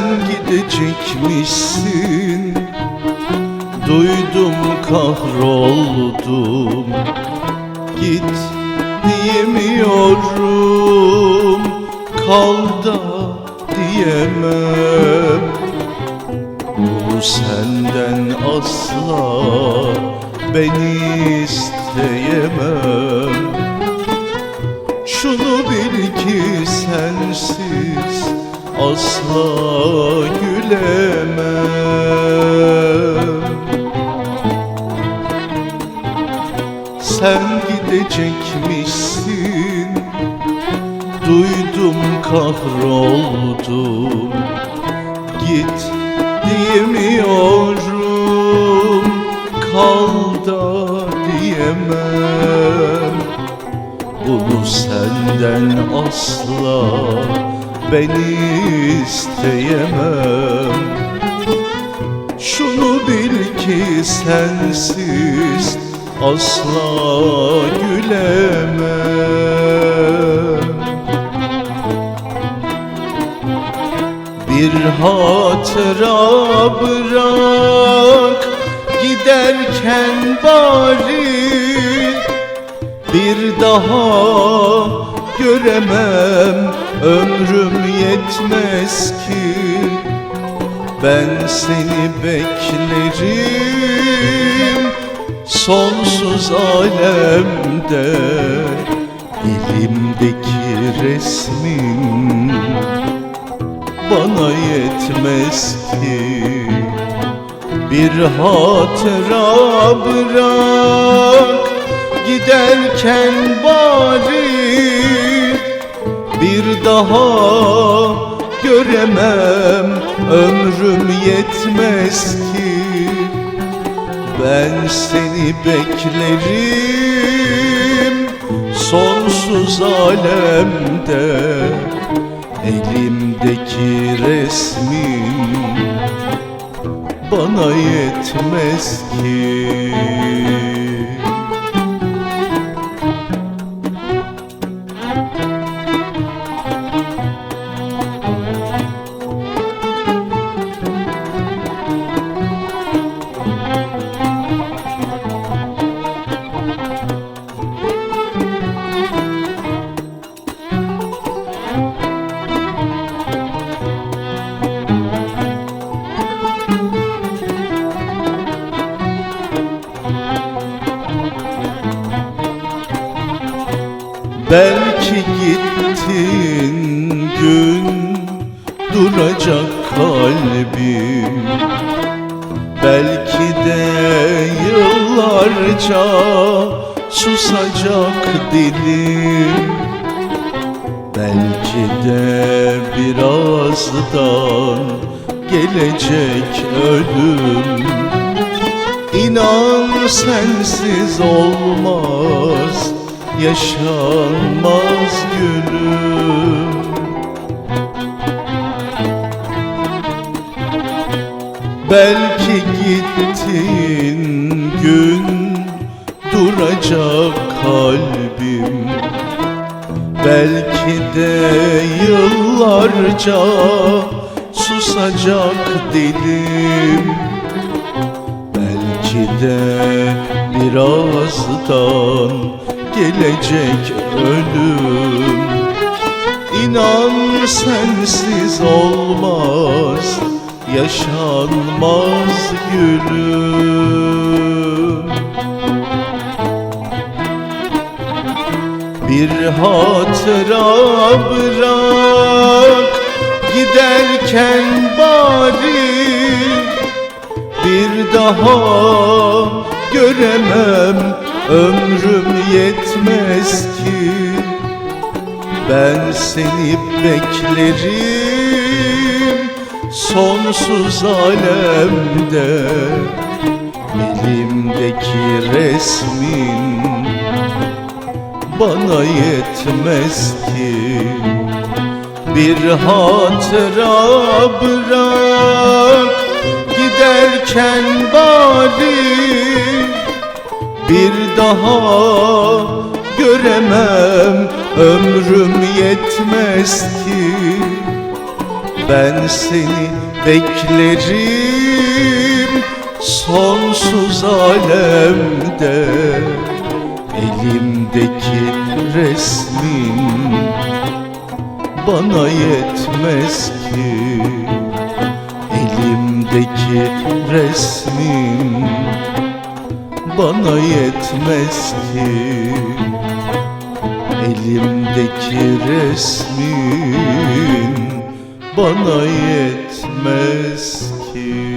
Sen gidecekmişsin. Duydum kahroldum. Git diyemiyorum. Kal da diyemem. Bu senden asla ben isteyemem asla gülemem. Sen gidecekmişsin Duydum kahroldum. Git diyemiyorum Kal da diyemem. Bunu senden asla ben isteyemem. Şunu bil ki sensiz asla gülemem. Bir hatıra bırak giderken bari bir daha göremem ömrüm yetmez ki Ben seni beklerim. Sonsuz alemde Elimdeki resmin bana yetmez ki. Bir hatıra bırak giderken bari bir daha göremem. Ömrüm yetmez ki ben seni beklerim. Sonsuz alemde elimdeki resmin bana yetmez ki Belki gittin gün duracak kalbim. Belki de yıllarca susacak dilim. Belki de birazdan gelecek ölüm. İnan sensiz olmaz yaşanmaz gülüm. Belki gittin gün duracak kalbim. Belki de yıllarca susacak dilim. Belki de birazdan gelecek ölüm. İnan sensiz olmaz yaşanmaz gülüm. Bir hatıra bırak giderken bari. Bir daha göremem ömrüm yetmez ki Ben seni beklerim. Sonsuz alemde Elimdeki resmin bana yetmez ki. Bir hatıra bırak giderken bari Bir daha göremem. Ömrüm yetmez ki ben seni beklerim. Sonsuz alemde Elimdeki resmin bana yetmez ki. Elimdeki resmin bana yetmez ki Elimdeki resmin. Bana yetmez ki